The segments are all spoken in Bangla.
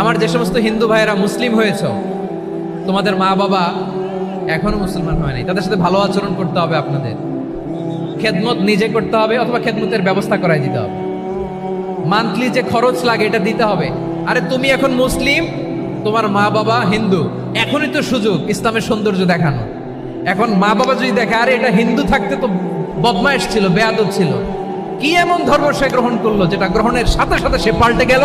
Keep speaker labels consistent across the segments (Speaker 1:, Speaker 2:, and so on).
Speaker 1: আমার যে সমস্ত হিন্দু ভাইয়েরা মুসলিম হয়েছ, তোমাদের মা বাবা এখনও মুসলমান হয় নাই। তাদের সাথে ভালো আচরণ করতে হবে আপনাদের। খেদমত নিজে করতে হবে অথবা খেদমতের ব্যবস্থা করাই দিতে হবে। মান্থলি যে খরচ লাগে, এটা দিতে হবে। আরে তুমি এখন মুসলিম, তোমার মা বাবা হিন্দু। এখনই তো সুযোগ ইসলামের সৌন্দর্য দেখানো। এখন মা বাবা যদি দেখে, আরে এটা হিন্দু থাকতে তো বদমাইশ ছিল, বেয়াদব ছিল। কি এমন ধর্ম সে গ্রহণ করল, যেটা গ্রহণের সাথে সাথে সে পাল্টে গেল?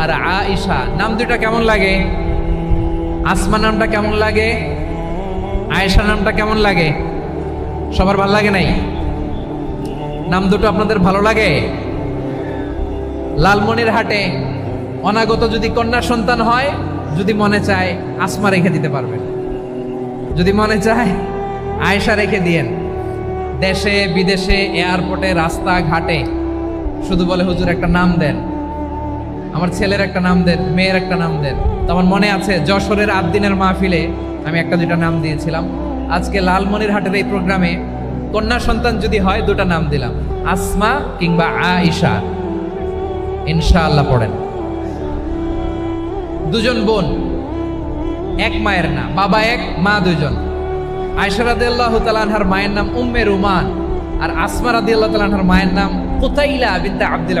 Speaker 1: আর আয়েশা, নাম দুটা কেমন লাগে? আসমা নামটা কেমন লাগে? আয়েশা নামটা কেমন লাগে? সবার ভালো লাগে নাই? নাম দুটো আপনাদের ভালো লাগে? লালমনির হাটে অনাগত যদি কন্যা সন্তান হয়, যদি মনে চায় আসমা রেখে দিতে পারবেন যদি মনে চায় আয়েশা রেখে দিয়েন। দেশে, বিদেশে এয়ারপোর্টে রাস্তা ঘাটে শুধু বলে হুজুর একটা নাম দেন। আমার ছেলের একটা নাম দেন, মেয়ের একটা নাম দেন। তো আমার মনে আছে, যশোরের আট মাহফিলে আমি একটা দুটা নাম দিয়েছিলাম। আজকে লালমনির হাটের এই প্রোগ্রামে কন্যা সন্তান যদি হয়, দুটা নাম দিলাম। আসমা কিংবা আইসা ইনশাআল্লাহ পড়েন। দুজন বোন, এক মায়ের না বাবা এক, মা দুজন আয়সা আল্লাহ তালানহার মায়ের নাম উম্মে রুমান। আর আসমা রাদি আল্লাহ তালানহার মায়ের নাম কোথাইলা বিদ্যা আব্দুল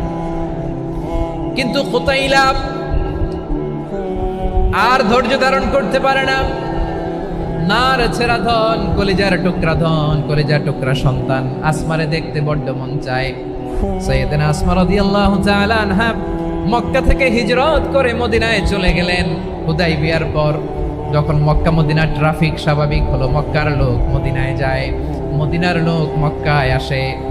Speaker 1: কিন্তু কোতাইলা আর ধৈর্য ধারণ করতে পারে না। নার ছেড়া ধন, কলিজার টুকরা ধন, কলিজার টুকরা সন্তান, আসমারে দেখতে বড্ড মন চায়। সৈয়দিন আসমা রাদিয়াল্লাহু তাআলা আনহা মক্কা থেকে হিজরত করে মদিনায় চলে গেলেন হুদাই বিয়ার পর। যখন মক্কা মদিনার ট্রাফিক স্বাভাবিক হলো, মক্কার লোক মদিনায় যায়। মদিনার লোক মক্কায় আসে।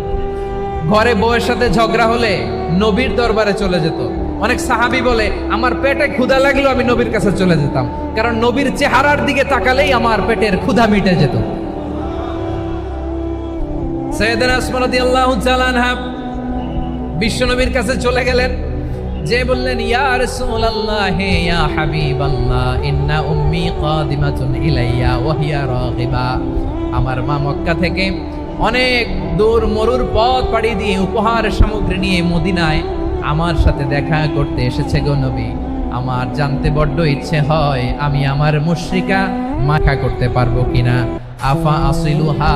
Speaker 1: ঘরে বউয়ের সাথে ঝগড়া হলে নবীর দরবারে চলে যেত। অনেক সাহাবি বলে, আমার পেটে ক্ষুধা লাগল আমি নবীর কাছে চলে যেতাম। কারণ নবীর চেহারার দিকে তাকালেই আমার পেটের ক্ষুধা মিটে যেত। আনহা বিশ্বনবীর কাছে চলে গেলেন। যে বললেন, ইয়া রাসূলুল্লাহ হে ইয়া হাবিবাল্লাহ, ইন্না উম্মি কাদিমাতুন ইলাইয়া, ওয়া হিয়া রাগিবা। আমার মা মক্কা থেকে অনেক দূর মরুর পথ পাড়ি দিয়ে উপহার সামগ্রী নিয়ে মদিনায় আমার সাথে দেখা করতে এসেছে গো নবী। আমার জানতে বড্ড ইচ্ছে হয় আমি আমার মুশ্রিকা মাখা করতে পারব কিনা। আফা আসিলুহা